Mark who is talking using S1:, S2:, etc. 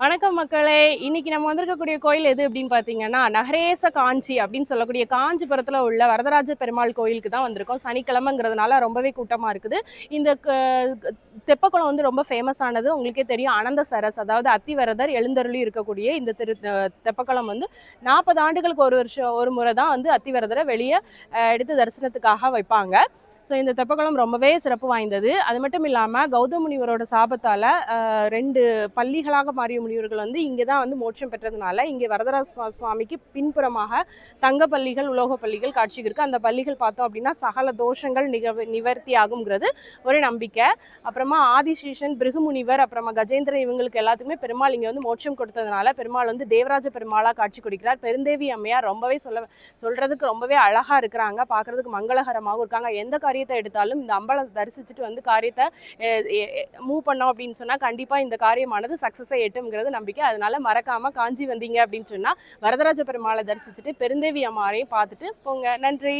S1: வணக்கம் மக்களே. இன்னைக்கு நம்ம வந்திருக்கக்கூடிய கோயில் எது அப்படின்னு பார்த்தீங்கன்னா நகரேச காஞ்சி அப்படின்னு சொல்லக்கூடிய காஞ்சிபுரத்தில் உள்ள வரதராஜ பெருமாள் கோயிலுக்கு தான் வந்திருக்கோம். சனிக்கிழமைங்கிறதுனால ரொம்பவே கூட்டமாக இருக்குது. இந்த க- தெப்பக்குளம் வந்து ரொம்ப ஃபேமஸ் ஆனது. உங்களுக்கே தெரியும் அனந்த சரஸ் அதாவது அத்திவரதர் எழுந்தருளி இருக்கக்கூடிய இந்த திரு தெப்பக்குளம் வந்து நாற்பது ஆண்டுகளுக்கு ஒரு வருஷம் ஒரு முறை தான் வந்து அத்திவரதரை வெளியே எடுத்து தரிசனத்துக்காக வைப்பாங்க. ஸோ இந்த தெப்பக்குளம் ரொம்பவே சிறப்பு வாய்ந்தது. அது மட்டும் இல்லாமல் கௌதம் முனிவரோட சாபத்தால் ரெண்டு பள்ளிகளாக மாறிய முனிவர்கள் வந்து இங்கே தான் வந்து மோட்சம் பெற்றதுனால இங்கே வரதராஜ சுவாமிக்கு பின்புறமாக தங்க பள்ளிகள் உலோக பள்ளிகள் காட்சிக்கு இருக்குது அந்த பள்ளிகள் பார்த்தோம் அப்படின்னா சகல தோஷங்கள் நிகவ நிவர்த்தி ஆகுங்கிறது ஒரு நம்பிக்கை. அப்புறமா ஆதிசீஷன் பிருகுமுனிவர் அப்புறமா கஜேந்திரன் இவங்களுக்கு எல்லாத்துக்குமே பெருமாள் இங்கே வந்து மோட்சம் கொடுத்ததுனால பெருமாள் வந்து தேவராஜ பெருமாளாக காட்சி கொடுக்கிறார். பெருந்தேவி அம்மையார் ரொம்பவே சொல்ல சொல்கிறதுக்கு ரொம்பவே அழகாக இருக்கிறாங்க. பார்க்குறதுக்கு மங்களகரமாகவும் இருக்காங்க. எந்த காரியத்தை எடுத்தாலும் இந்த அம்பலம் தரிசிச்சுட்டு வந்து காரியத்தை மூவ் பண்ணோம் அப்படின்னு சொன்னால் கண்டிப்பாக இந்த காரியமானது சக்ஸஸை எட்டுங்கிறது நம்பிக்கை. அதனால் மறக்காமல் காஞ்சி வந்தீங்க அப்படின்னு சொன்னால் வரதராஜ பெருமாளை தரிசிச்சுட்டு பெருந்தேவி அம்மாரையும் பார்த்துட்டு போங்க. நன்றி.